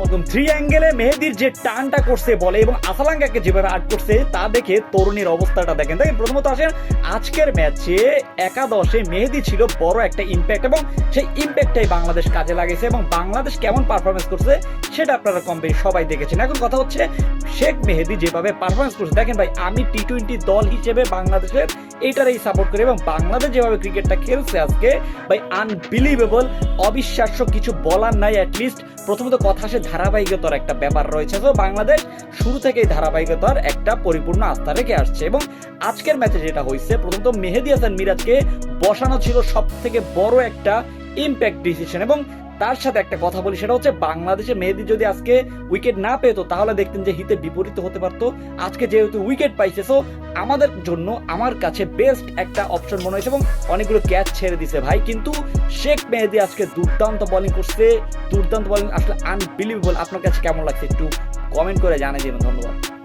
প্রথম থ্রি অ্যাঙ্গেলে মেহেদির যে টানটা করছে বলে এবং আসালাঙ্গাকে যেভাবে আট করছে, তা দেখে তরুণীর অবস্থাটা দেখেন। দেখেন প্রথমত আসেন, আজকের ম্যাচে একাদশে মেহেদি ছিল বড় একটা ইম্প্যাক্ট এবং সেই ইম্প্যাক্টটাই বাংলাদেশ কাজে লাগেছে এবং বাংলাদেশ কেমন পারফরমেন্স করছে সেটা আপনারা কম বেশি সবাই দেখেছেন। এখন কথা হচ্ছে, শেখ মেহেদি যেভাবে পারফরমেন্স করছে, দেখেন ভাই, আমি টি টোয়েন্টি দল হিসেবে বাংলাদেশের এইটারই সাপোর্ট করি এবং বাংলাদেশ যেভাবে ক্রিকেটটা খেলছে আজকে, ভাই আনবিলিভেবল অবিশ্বাস্য কিছু বলার নাই অ্যাটলিস্ট প্রথমত কথা সে ধারাবাহিকতার একটা ব্যাপার রয়েছে। তো বাংলাদেশ শুরু থেকেই ধারাবাহিকতার একটা পরিপূর্ণ আস্থা রেখে আসছে এবং আজকের ম্যাচে যেটা হয়েছে, প্রথমত মেহেদি হাসান মিরাজকে বসানো ছিল সব থেকে বড় একটা ইম্প্যাক্ট ডিসিশন এবং তার সাথে একটা কথা বলি, সেটা হচ্ছে বাংলাদেশে মেহেদি যদি আজকে উইকেট না পেতো, তাহলে দেখতেন যে হিতে বিপরীত হতে পারতো। আজকে যেহেতু উইকেট পাইছে সো আমাদের জন্য আমার কাছে বেস্ট একটা অপশন মনে হয়েছে এবং অনেকগুলো ক্যাচ ছেড়ে দিছে ভাই। কিন্তু শেখ মেহেদি আজকে দুর্দান্ত বলিং করছে। দুর্দান্ত বলিং আসলে আনবিলিভেবল আপনার কাছে কেমন লাগছে একটু কমেন্ট করে জানিয়ে দেবেন। ধন্যবাদ।